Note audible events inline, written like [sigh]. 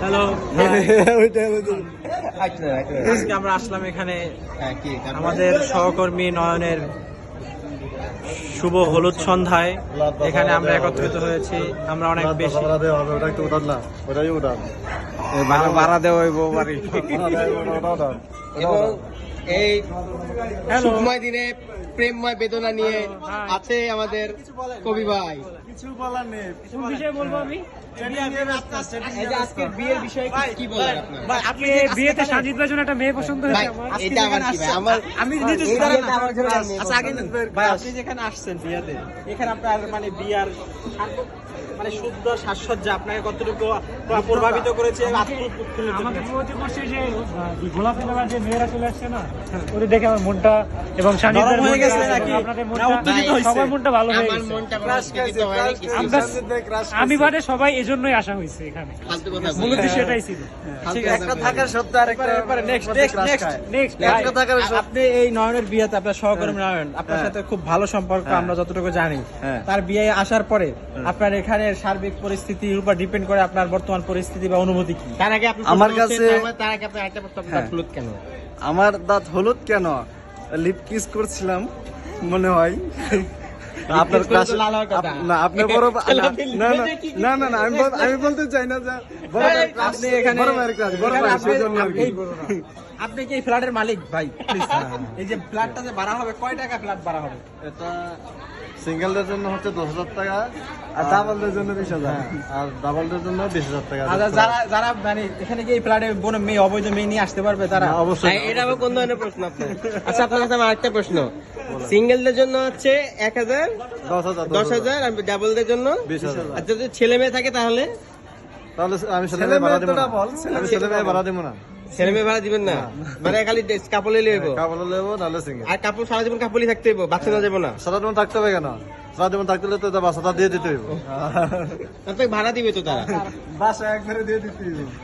Hello. আজকে আমরা আসলাম এখানে হ্যাঁ? আমাদের সহকর্মী নয়নের শুভ হলুদ সন্ধ্যায়। এখানে আমরা একত্রিত হয়েছি। আমরা অনেক বেশি ভাড়া দেওয়া হইব বাড়ি। এবং এই হ্যালো দিনে প্রেমময় বেদনা নিয়ে আছে আমাদের কবি ভাই। কিছু বলার নেই। কোন বিষয়ে বলব আমি? আজকের বিয়ের বিষয়ে কি- কি আপনার? আপনি বিয়েতে সাজিদ ভাইয়ের জন্য একটা মেয়ে পছন্দ হয়েছে আমার। এটা আমার কি ভাই? আমার আমি নিজে দাঁড়ান বিয়েটা আমার জন্য আর মেয়ে আচ্ছা আগে ভাই আপনি যেখানে আসছেন বিয়াতে এখানে আপনার মানে বিয়ার মানে শুদ্ধ সাজসজ্জা আপনাকে কতটুকু প্রভাবিত করেছে আমাকে প্রভাবিত করছে? যে গোলাপি কালার যে মেয়েরা চলে আসছে না ওদের দেখে আমার মনটা এবং সানিদের গেছে নাকি? না, উত্তেজিত? সবার মনটা ভালো হয়ে গেছে মনটা আমি। বাদে সবাই এজন্যই আসা হয়েছে এখানে। ফালতু কথা মূল উদ্দেশ্য এটাই ছিল। ঠিক কথা একটা থাকার সত্ত্বে আরেকটা নেক্সট মধ্যে নেক্সট নেক্সট নেক্সট একটা থাকার আপনি এই নয়নের বিয়েতে আপনার সহকর্মী নয়ন আপনার সাথে খুব ভালো সম্পর্ক হ্যাঁ। আমরা যতটুকু জানি। হ্যাঁ। তার বিয়ে আসার পরে আপনার এখানে সার্বিক পরিস্থিতির উপর ডিপেন্ড করে আপনার বর্তমান পরিস্থিতি বা অনুভূতি কি? তার আগে আপনি আমার কাছে- আমার- তার আগে আপনি একটা প্রশ্ন হ্যাঁ। হলুদ কেন? আমার দাঁত হলুদ কেন? লিপ কিস করছিলাম মনে হয়। আপনার কথা। না আপনি বড় [laughs] না না না না আমি আমি বলতে চাই না যে বড় আপনি এখানে বড় ভাইয়ের crush, বড় ভাই আপনি- সেজন্য আর কি। এই- আপনি কি এই ফ্ল্যাটের মালিক? ভাই এই যে ফ্ল্যাটটা যে ভাড়া হবে কয় টাকা ফ্ল্যাট ভাড়া হবে? এটা সিঙ্গেলদের জন্য হচ্ছে দশ হাজার টাকা আর ডাবলদের জন্য বিশ হাজার। আর ডাবলদের জন্য বিশ হাজার টাকা। আর যারা যারা মানে এখানে কি ফ্ল্যাটে কোনো মেয়ে অবৈধ মেয়ে নিয়ে আসতে পারবে তারা? অবশ্যই। হ্যাঁ, এটা আবার কোন ধরনের প্রশ্ন আপনার? আচ্ছা আপনার কাছে আমার একটা প্রশ্ন। সিঙ্গেলদের জন্য হচ্ছে এক হাজার দশ হাজার দশ হাজার। আর ডাবলদের জন্য বিশ হাজার। আর যদি ছেলে মেয়ে থাকে তাহলে? তাহলে আমি ছেলে মেয়ে ভাড়া দেবো না। ছেলে মেয়ে ভাড়া দেবো না। ছেলে মেয়ে ভাড়া দিবেন না? মানে খালি কাপড়ে লইব কাপড় নেব নাহলে সিঙ্গেল। আর কাপড় সারা জীবন কাপড়ই থাকতে হইব বাচ্চা না যাব না। সারা জীবন থাকতে হবে কেন? সারা জীবন থাকতে হলে তো এটা বাসাটা দিয়ে দিতে হইব। ভাড়া দিবে তো তারা। বাসা একবারে দিয়ে দিতে হইব।